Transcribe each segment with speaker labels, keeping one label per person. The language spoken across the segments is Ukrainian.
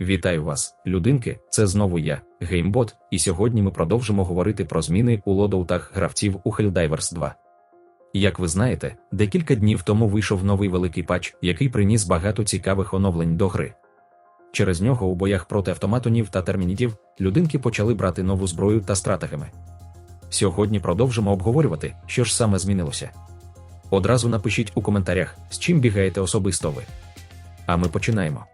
Speaker 1: Вітаю вас, людинки! Це знову я, Геймбот, і сьогодні ми продовжимо говорити про зміни у лодоутах гравців у Helldivers 2. Як ви знаєте, декілька днів тому вийшов новий великий патч, який приніс багато цікавих оновлень до гри. Через нього у боях проти автоматонів та термінідів людинки почали брати нову зброю та стратегами. Сьогодні продовжимо обговорювати, що ж саме змінилося. Одразу напишіть у коментарях, з чим бігаєте особисто ви. А ми починаємо.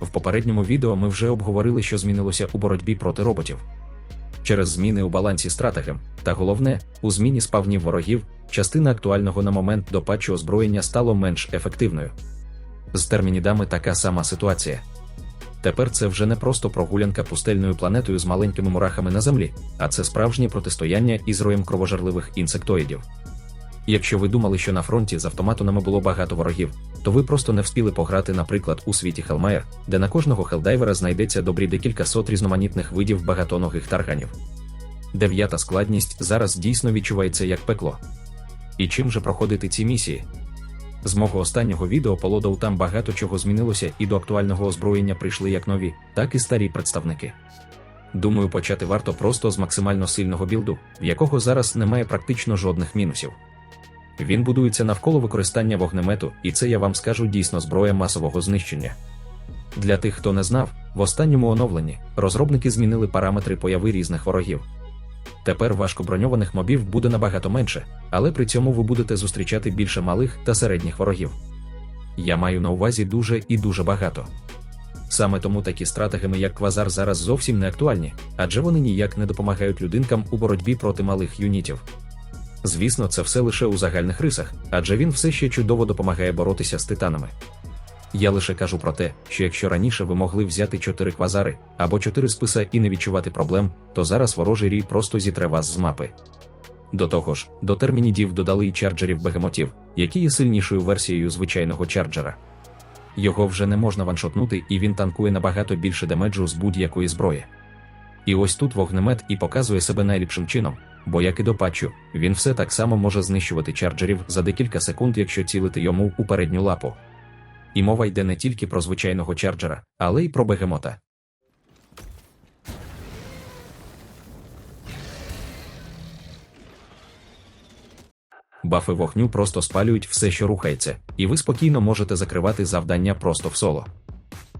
Speaker 1: В попередньому відео ми вже обговорили, що змінилося у боротьбі проти роботів. Через зміни у балансі стратегем, та головне, у зміні спавнів ворогів, частина актуального на момент до патчу озброєння стало менш ефективною. З термінідами така сама ситуація. Тепер це вже не просто прогулянка пустельною планетою з маленькими мурахами на землі, а це справжнє протистояння із роєм кровожерливих інсектоїдів. Якщо ви думали, що на фронті з автоматонами було багато ворогів, то ви просто не вспіли пограти, наприклад, у світі Хелмаєр, де на кожного хелдайвера знайдеться добрі декілька сот різноманітних видів багатоногих тарганів. Дев'ята складність зараз дійсно відчувається як пекло. І чим же проходити ці місії? З мого останнього відео по лодоу там багато чого змінилося, і до актуального озброєння прийшли як нові, так і старі представники. Думаю, почати варто просто з максимально сильного білду, в якого зараз немає практично жодних мінусів. Він будується навколо використання вогнемету, і це я вам скажу дійсно зброя масового знищення. Для тих, хто не знав, в останньому оновленні розробники змінили параметри появи різних ворогів. Тепер важкоброньованих мобів буде набагато менше, але при цьому ви будете зустрічати більше малих та середніх ворогів. Я маю на увазі дуже і дуже багато. Саме тому такі стратегеми, як Квазар, зараз зовсім не актуальні, адже вони ніяк не допомагають людинкам у боротьбі проти малих юнітів. Звісно, це все лише у загальних рисах, адже він все ще чудово допомагає боротися з титанами. Я лише кажу про те, що якщо раніше ви могли взяти 4 квазари або 4 списа і не відчувати проблем, то зараз ворожий рій просто зітре вас з мапи. До того ж, до термінідів додали й чарджерів бегемотів, які є сильнішою версією звичайного чарджера. Його вже не можна ваншотнути, і він танкує набагато більше демеджу з будь-якої зброї. І ось тут вогнемет і показує себе найліпшим чином, бо як і до патчу, він все так само може знищувати чарджерів за декілька секунд, якщо цілити йому у передню лапу. І мова йде не тільки про звичайного чарджера, але й про бегемота. Бафи вогню просто спалюють все, що рухається, і ви спокійно можете закривати завдання просто в соло.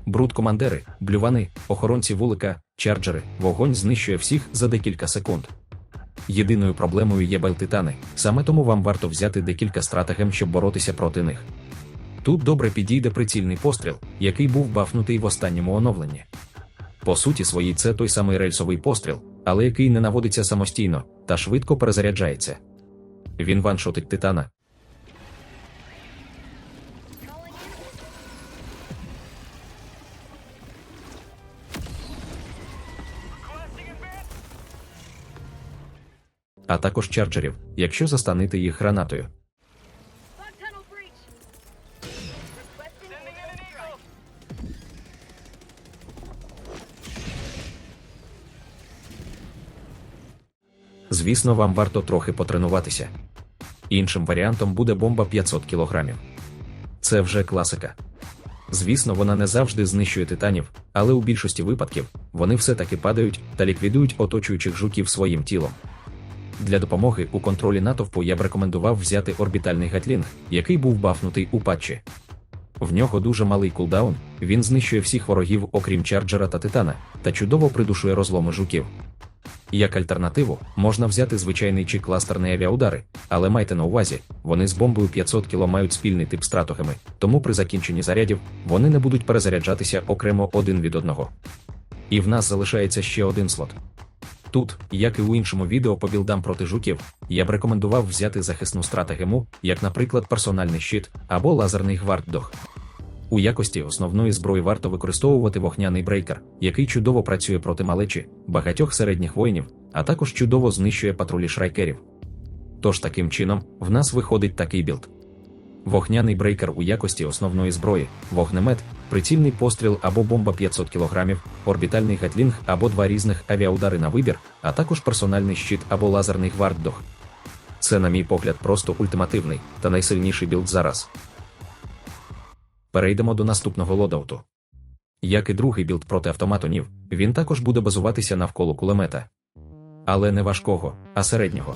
Speaker 1: Бруд командери, блювани, охоронці вулика, чарджери, вогонь знищує всіх за декілька секунд. Єдиною проблемою є бельтитани, саме тому вам варто взяти декілька стратегем, щоб боротися проти них. Тут добре підійде прицільний постріл, який був бафнутий в останньому оновленні. По суті, своїй це той самий рельсовий постріл, але який не наводиться самостійно та швидко перезаряджається. Він ваншотить титана. А також чарджерів, якщо застанете їх гранатою. Звісно, вам варто трохи потренуватися. Іншим варіантом буде бомба 500 кг. Це вже класика. Звісно, вона не завжди знищує титанів, але у більшості випадків вони все-таки падають та ліквідують оточуючих жуків своїм тілом. Для допомоги у контролі натовпу я б рекомендував взяти орбітальний гатлінг, який був бафнутий у патчі. В нього дуже малий кулдаун, він знищує всіх ворогів, окрім чарджера та титана, та чудово придушує розломи жуків. Як альтернативу, можна взяти звичайний чи кластерний авіаудари, але майте на увазі, вони з бомбою 500 кг мають спільний тип стратогами, тому при закінченні зарядів вони не будуть перезаряджатися окремо один від одного. І в нас залишається ще один слот. Тут, як і у іншому відео по білдам проти жуків, я б рекомендував взяти захисну стратегему, як, наприклад, персональний щит або лазерний гварддог. У якості основної зброї варто використовувати вогняний брейкер, який чудово працює проти малечі, багатьох середніх воїнів, а також чудово знищує патрулі шрайкерів. Тож таким чином, в нас виходить такий білд. Вогняний брейкер у якості основної зброї, вогнемет, прицільний постріл або бомба 500 кг, орбітальний гатлінг або два різних авіаудари на вибір, а також персональний щит або лазерний гварддог. Це, на мій погляд, просто ультимативний та найсильніший білд зараз. перейдемо до наступного лодауту. Як і другий білд проти автоматонів, він також буде базуватися навколо кулемета. Але не важкого, а середнього.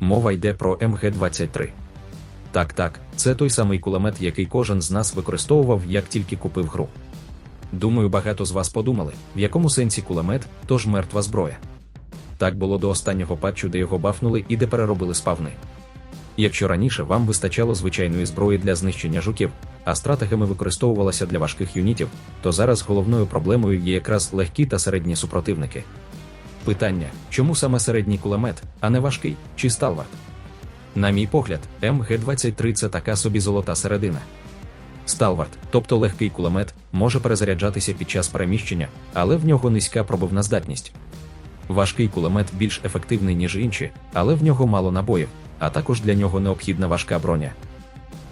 Speaker 1: Мова йде про МГ-23. Так, так, це той самий кулемет, який кожен з нас використовував, як тільки купив гру. Думаю, багато з вас подумали, в якому сенсі кулемет, тож мертва зброя. Так було до останнього патчу, де його бафнули і де переробили спавни. Якщо раніше вам вистачало звичайної зброї для знищення жуків, а стратегами використовувалася для важких юнітів, то зараз головною проблемою є якраз легкі та середні супротивники. Питання: чому саме середній кулемет, а не важкий чи сталвард? На мій погляд, МГ-23 це така собі золота середина. Сталвард, тобто легкий кулемет, може перезаряджатися під час переміщення, але в нього низька пробивна здатність. Важкий кулемет більш ефективний, ніж інші, але в нього мало набоїв, а також для нього необхідна важка броня.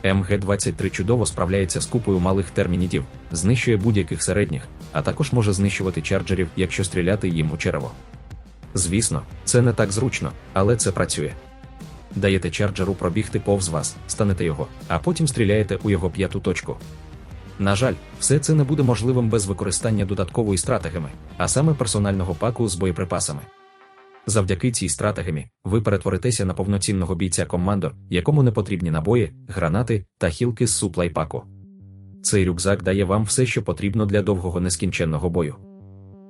Speaker 1: МГ-23 чудово справляється з купою малих термінітів, знищує будь-яких середніх, а також може знищувати чарджерів, якщо стріляти їм у черево. Звісно, це не так зручно, але це працює. Даєте чарджеру пробігти повз вас, станете його, а потім стріляєте у його п'яту точку. На жаль, все це не буде можливим без використання додаткової стратегеми, а саме персонального паку з боєприпасами. Завдяки цій стратегемі ви перетворитеся на повноцінного бійця командо, якому не потрібні набої, гранати та хілки з суплайпаку. Цей рюкзак дає вам все, що потрібно для довгого нескінченного бою.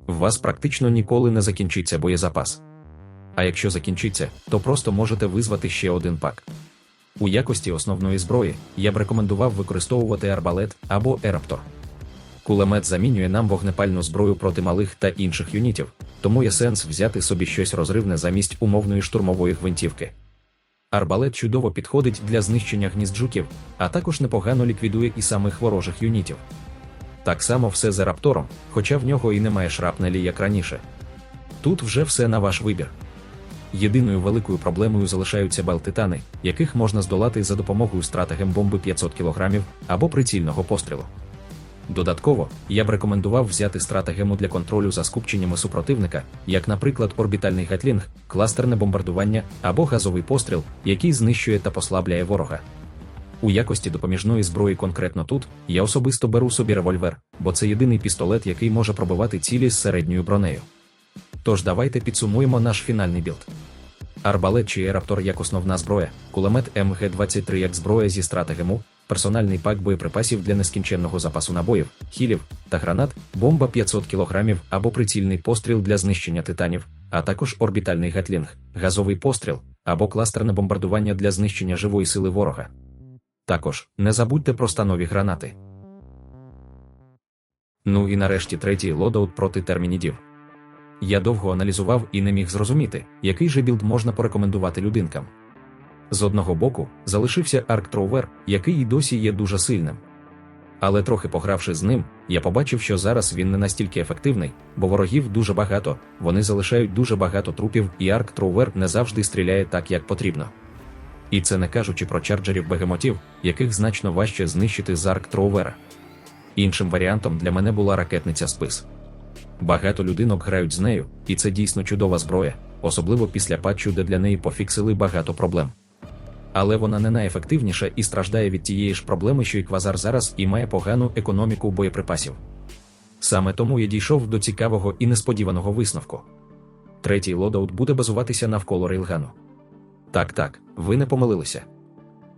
Speaker 1: В вас практично ніколи не закінчиться боєзапас. А якщо закінчиться, то просто можете визвати ще один пак. У якості основної зброї я б рекомендував використовувати арбалет або ераптор. Кулемет замінює нам вогнепальну зброю проти малих та інших юнітів, тому є сенс взяти собі щось розривне замість умовної штурмової гвинтівки. Арбалет чудово підходить для знищення гнізд жуків, а також непогано ліквідує і самих ворожих юнітів. Так само все за раптором, хоча в нього і немає шрапнелі, як раніше. Тут вже все на ваш вибір. Єдиною великою проблемою залишаються балтитани, яких можна здолати за допомогою стратегем бомби 500 кг або прицільного пострілу. Додатково, я б рекомендував взяти стратегему для контролю за скупченнями супротивника, як, наприклад, орбітальний гатлінг, кластерне бомбардування або газовий постріл, який знищує та послабляє ворога. У якості допоміжної зброї конкретно тут я особисто беру собі револьвер, бо це єдиний пістолет, який може пробивати цілі з середньою бронею. Тож давайте підсумуємо наш фінальний білд. Арбалет чи Ераптор як основна зброя, кулемет МГ-23 як зброя зі стратегему, персональний пак боєприпасів для нескінченного запасу набоїв, хілів та гранат, бомба 500 кг або прицільний постріл для знищення титанів, а також орбітальний гатлінг, газовий постріл або кластерне бомбардування для знищення живої сили ворога. Також не забудьте про станові гранати. Ну і нарешті третій лодаут проти термінідів. Я довго аналізував і не міг зрозуміти, який же білд можна порекомендувати людинкам. З одного боку, залишився Арктроувер, який і досі є дуже сильним. Але трохи погравши з ним, я побачив, що зараз він не настільки ефективний, бо ворогів дуже багато, вони залишають дуже багато трупів, і Арктроувер не завжди стріляє так, як потрібно. І це не кажучи про чарджерів бегемотів, яких значно важче знищити з Арктроувера. Іншим варіантом для мене була ракетниця спис. Багато людинок грають з нею, і це дійсно чудова зброя, особливо після патчу, де для неї пофіксили багато проблем. Але вона не найефективніша і страждає від тієї ж проблеми, що й квазар зараз, і має погану економіку боєприпасів. Саме тому я дійшов до цікавого і несподіваного висновку. Третій лодаут буде базуватися навколо рейлгану. Так, так, ви не помилилися.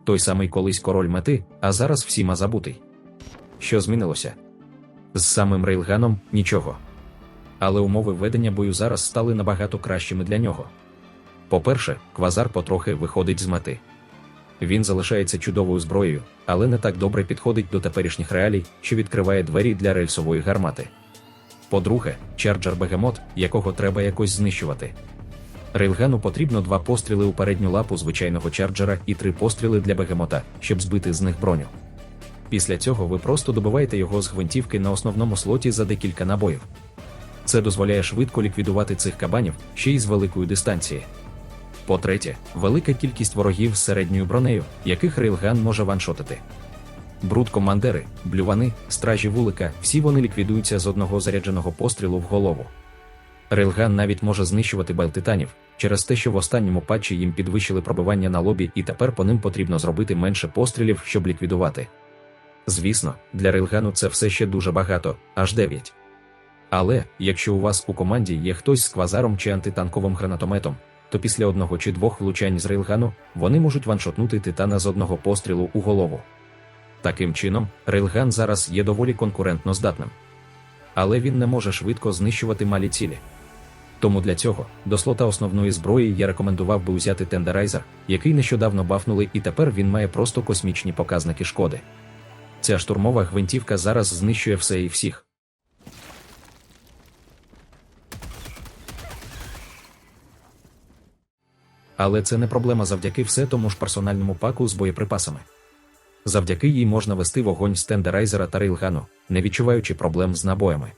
Speaker 1: Той самий колись король мети, а зараз всіма забутий. Що змінилося? З самим рейлганом нічого. Але умови ведення бою зараз стали набагато кращими для нього. По-перше, квазар потрохи виходить з мети. Він залишається чудовою зброєю, але не так добре підходить до теперішніх реалій, що відкриває двері для рельсової гармати. По-друге, чарджер бегемот, якого треба якось знищувати. Рейлгану потрібно два постріли у передню лапу звичайного чарджера і три постріли для бегемота, щоб збити з них броню. Після цього ви просто добиваєте його з гвинтівки на основному слоті за декілька набоїв. Це дозволяє швидко ліквідувати цих кабанів ще й з великої дистанції. По-третє, велика кількість ворогів з середньою бронею, яких рейлган може ваншотити. Бруд командери, блювани, стражі вулика, всі вони ліквідуються з одного зарядженого пострілу в голову. Рейлган навіть може знищувати балтитанів через те, що в останньому патчі їм підвищили пробивання на лобі, і тепер по ним потрібно зробити менше пострілів, щоб ліквідувати. Звісно, для рейлгану це все ще дуже багато, аж 9. Але якщо у вас у команді є хтось з квазаром чи антитанковим гранатометом, то після одного чи двох влучань з рейлгану вони можуть ваншотнути титана з одного пострілу у голову. Таким чином, рейлган зараз є доволі конкурентно здатним. Але він не може швидко знищувати малі цілі. Тому для цього до слота основної зброї я рекомендував би узяти тендерайзер, який нещодавно бафнули, і тепер він має просто космічні показники шкоди. Ця штурмова гвинтівка зараз знищує все і всіх. Але це не проблема завдяки все тому ж персональному паку з боєприпасами. Завдяки їй можна вести вогонь з тендерайзера та рейлгану, не відчуваючи проблем з набоями.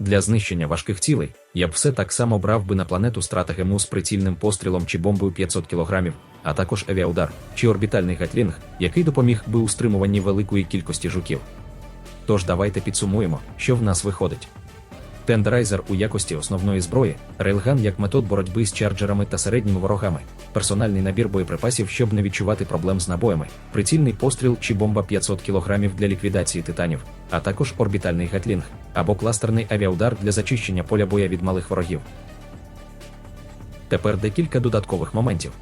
Speaker 1: Для знищення важких цілей я б все так само брав би на планету стратегему з прицільним пострілом чи бомбою 500 кг, а також авіаудар чи орбітальний гатлінг, який допоміг би у стримуванні великої кількості жуків. Тож давайте підсумуємо, що в нас виходить. Тендерайзер у якості основної зброї, рейлган як метод боротьби з чарджерами та середніми ворогами, персональний набір боєприпасів, щоб не відчувати проблем з набоями, прицільний постріл чи бомба 500 кг для ліквідації титанів, а також орбітальний гатлінг або кластерний авіаудар для зачищення поля боя від малих ворогів. Тепер декілька додаткових моментів.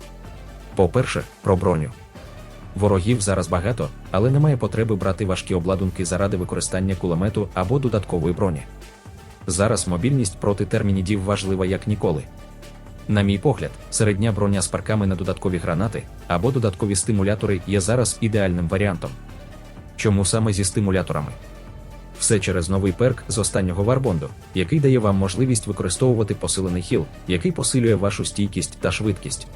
Speaker 1: По-перше, про броню. Ворогів зараз багато, але немає потреби брати важкі обладунки заради використання кулемету або додаткової броні. Зараз мобільність проти термінідів важлива як ніколи. На мій погляд, середня броня з парками на додаткові гранати або додаткові стимулятори є зараз ідеальним варіантом. Чому саме зі стимуляторами? Все через новий перк з останнього варбонду, який дає вам можливість використовувати посилений хіл, який посилює вашу стійкість та швидкість.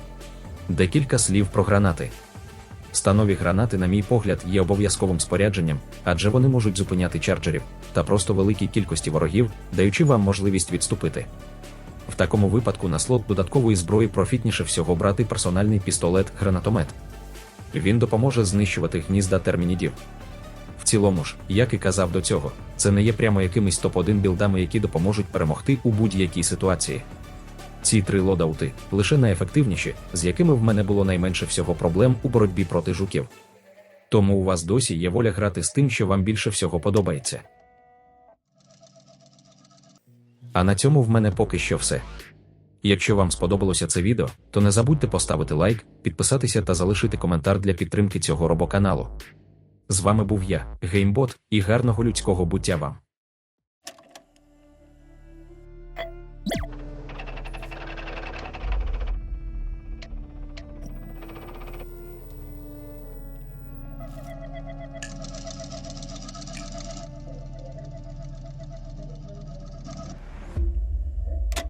Speaker 1: Декілька слів про гранати. Станові гранати, на мій погляд, є обов'язковим спорядженням, адже вони можуть зупиняти чарджерів та просто великій кількості ворогів, даючи вам можливість відступити. В такому випадку на слот додаткової зброї профітніше всього брати персональний пістолет-гранатомет. Він допоможе знищувати гнізда термінідів. В цілому ж, як і казав до цього, це не є прямо якимись топ-1 білдами, які допоможуть перемогти у будь-якій ситуації. Ці три лодаути лише найефективніші, з якими в мене було найменше всього проблем у боротьбі проти жуків. Тому у вас досі є воля грати з тим, що вам більше всього подобається. А на цьому в мене поки що все. Якщо вам сподобалося це відео, то не забудьте поставити лайк, підписатися та залишити коментар для підтримки цього робоканалу. З вами був я, Геймбот, і гарного людського буття вам.